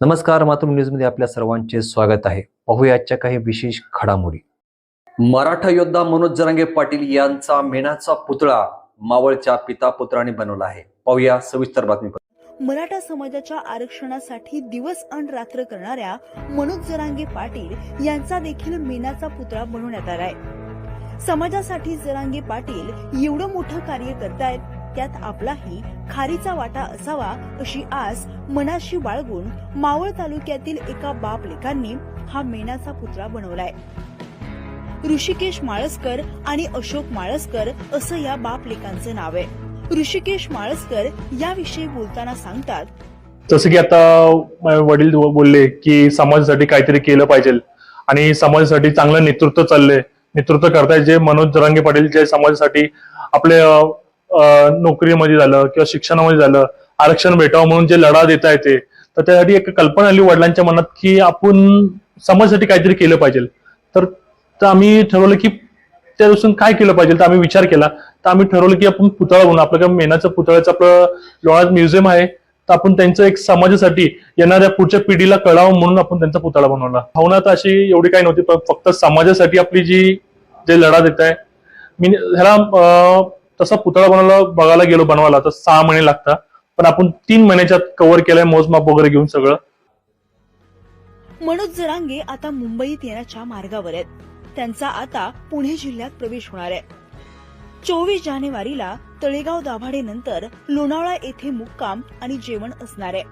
नमस्कार मातृ न्यूजमध्ये आपल्या सर्वांचे स्वागत आहे. पाहूया आजच्या काही विशेष घडामोडी. मराठा योद्धा मनोज जरांगे पाटील यांचा मेणाचा पुतळा मावळच्या पिता पुत्राने बनवला आहे. पाहूया सविस्तर बातमी मराठा समाजाच्या आरक्षणासाठी दिवस अन रात्र करणाऱ्या मनोज जरांगे पाटील यांचा देखील मेनाचा पुतळा बनवण्यात आलाय. समाजासाठी जरांगे पाटील एवढं मोठं कार्य करतायत त्यात आपलाही खारीचा वाटा असावा अशी आस मनाशी बाळगून मावळ तालुक्यातील एका बाप लेखांनी हा मेणाचा पुतळा बनवलाय. ऋषिकेश माळसकर आणि अशोक माळसकर असं या बाप लेखांचं नाव आहे. ऋषिकेश माळसकर याविषयी बोलताना सांगतात जसं की आता वडील बोलले की समाजासाठी काहीतरी केलं पाहिजे आणि समाजासाठी चांगलं नेतृत्व चाललंय. नेतृत्व करताय जे मनोज जरांगे पाटील जे समाजासाठी आपले नोकरीमध्ये झालं किंवा शिक्षणामध्ये झालं आरक्षण भेटावं म्हणून जे लढा देता येते ते तर त्यासाठी एक कल्पना आली वडिलांच्या मनात की आपण समाजासाठी काहीतरी केलं पाहिजे. तर तर आम्ही ठरवलं की त्या दिवसून काय केलं पाहिजे तर आम्ही विचार केला. तर आम्ही ठरवलं की आपण पुतळा बनवू. आपलं काय मेनाचं पुतळ्याचं आपलं लोणात म्युझियम आहे तर आपण त्यांचं एक समाजासाठी येणाऱ्या पुढच्या पिढीला कळावं म्हणून आपण त्यांचा पुतळा बनवला. भावना तर अशी एवढी काही नव्हती पण फक्त समाजासाठी आपली जी जे लढा देत आहे मी ह्याला तसा पुतळा बनवला बघायला गेलो बनवायला तर सहा महिने लागतात. पण आपण तीन महिन्याच्यात कव्हर केलंय मोजमाप वगैरे घेऊन सगळं. मनोज जरांगे आता मुंबईत येण्याच्या मार्गावर आहेत. त्यांचा आता पुणे जिल्ह्यात प्रवेश होणार आहे. चोवीस जानेवारीला तळेगाव दाभाडेनंतर लोणावळा येथे मुक्काम आणि जेवण असणार आहे.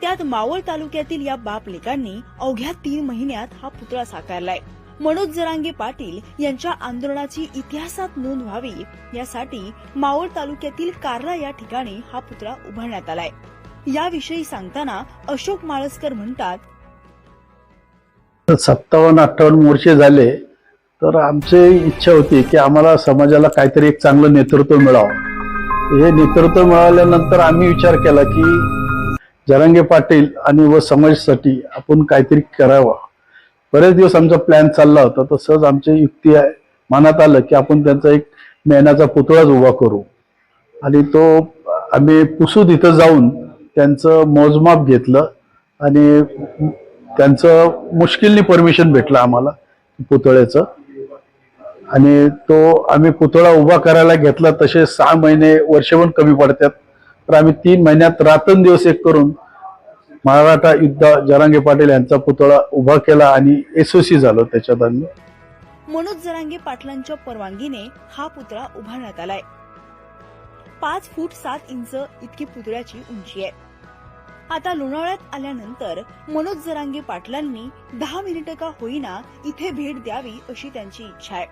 त्यात मावळ तालुक्यातील या बाप लेकांनी अवघ्या तीन महिन्यात हा पुतळा साकारलाय. मनोज जरांगे पाटील यांच्या आंदोलनाची इतिहासात नोंद व्हावी यासाठी मावळ तालुक्यातील कारला या ठिकाणी हा पुतळा उभारण्यात आलाय. याविषयी सांगताना अशोक माळसकर म्हणतात सत्तावन्न अठ्ठावन्न मोर्चे झाले तर आमची इच्छा होती की आम्हाला समाजाला काहीतरी एक चांगलं नेतृत्व मिळावं. हे नेतृत्व मिळाल्यानंतर आम्ही विचार केला की जरांगे पाटील आणि व समाजासाठी आपण काहीतरी करावं. बरेच दिवस आमचा प्लॅन चालला होता तर सहज आमची युक्ती आहे. मनात आलं की आपण त्यांचा एक मेणाचा पुतळाच उभा करू. आणि तो आम्ही पुसूद इथं जाऊन त्यांचं मोजमाप घेतलं आणि त्यांचं मुश्किलनी परमिशन भेटलं आम्हाला पुतळ्याचं. आणि तो आम्ही पुतळा उभा करायला घेतला तसे सहा महिने वर्ष पण कमी पडतात. तर आम्ही तीन महिन्यात रात्रंदिवस एक करून मराठा युद्ध जरांगे पाटील यांचा पुतळा उभा केला आणि एसओसी झालो त्याच्यात आम्ही. मनोज जरांगे पाटलांच्या परवानगीने हा पुतळा उभारण्यात आलाय. पाच फूट सात इंच इतकी पुतळ्याची उंची आहे. आता लोणावळ्यात आल्यानंतर मनोज जरांगे पाटलांनी दहा मिनिटं का होईना इथे भेट द्यावी अशी त्यांची इच्छा आहे.